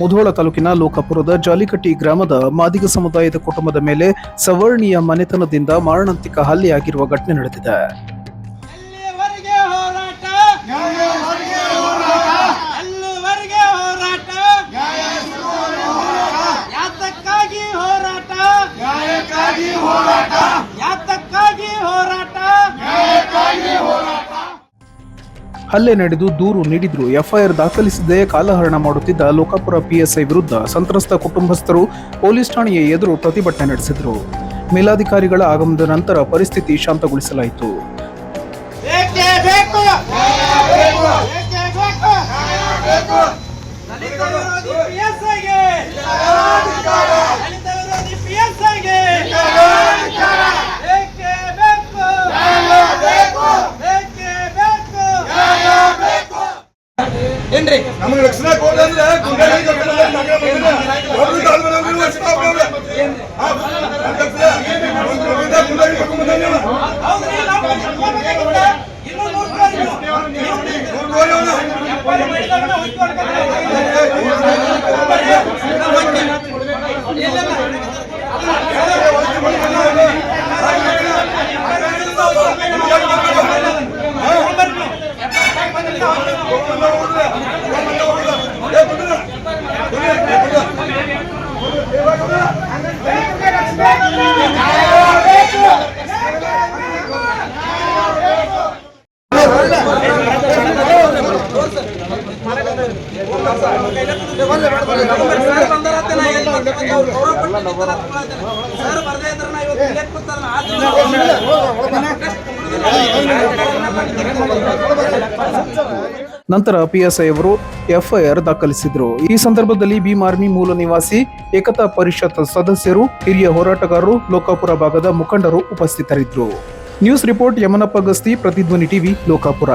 ಮುಧೋಳ ತಾಲೂಕಿನ ಲೋಕಾಪುರದ ಜಾಲಿಕಟ್ಟಿ ಗ್ರಾಮದ ಮಾದಿಗ ಸಮುದಾಯದ ಕುಟುಂಬದ ಮೇಲೆ ಸವರ್ಣೀಯ ಮನೆತನದಿಂದ ಮಾರಣಾಂತಿಕ ಹಲ್ಲೆಯಾಗಿರುವ ಘಟನೆ ನಡೆದಿದೆ. ಹಲ್ಲೆ ನಡೆದು ದೂರು ನೀಡಿದ್ರು. ಎಫ್ಐಆರ್ ದಾಖಲಿಸದೆ ಕಾಲಹರಣ ಮಾಡುತ್ತಿದ್ದ ಲೋಕಾಪುರ ಪಿಎಸ್ಐ ವಿರುದ್ಧ ಸಂತ್ರಸ್ತ ಕುಟುಂಬಸ್ಥರು ಪೊಲೀಸ್ ಠಾಣೆಯ ಎದುರು ಪ್ರತಿಭಟನೆ ನಡೆಸಿದರು. ಮೇಲಾಧಿಕಾರಿಗಳ ಆಗಮನದ ನಂತರ ಪರಿಸ್ಥಿತಿ ಶಾಂತಗೊಳಿಸಲಾಯಿತು ಬೇಕು ಬೇಕೇ ಬೇಕು ದಲಿತ ವಿರೋಧಿ PSI ಗೆ ದಲಿತ ವಿರೋಧಿ PSI ಗೆ ಬೇಕೇ ಬೇಕು ಬೇಕೇ ಬೇಕು ಏನ್ರಿ ನಮಗೆ ರಕ್ಷಣೆ ಗುಂಡಾಗಿ ಕರ್ಕೊಂಡು ಮಗಳ ಮಗನ ಒಬ್ರು ತಾಳ್ಮೆ ನಮ್ಗೆ ಕೊಡಲ್ಲ. ನಾವು ನಂತರ ಪಿಎಸ್ಐ ಅವರು ಎಫ್ಐಆರ್ ದಾಖಲಿಸಿದ್ರು. ಈ ಸಂದರ್ಭದಲ್ಲಿ ಭೀಮ್ ಆರ್ಮಿ ಮೂಲ ನಿವಾಸಿ, ಏಕತಾ ಪರಿಷತ್ ಸದಸ್ಯರು, ಹಿರಿಯ ಹೋರಾಟಗಾರರು, ಲೋಕಾಪುರ ಭಾಗದ ಮುಖಂಡರು ಉಪಸ್ಥಿತರಿದ್ದರು. News report Yamanappa Gasti, Prathidhwani TV Lokapura.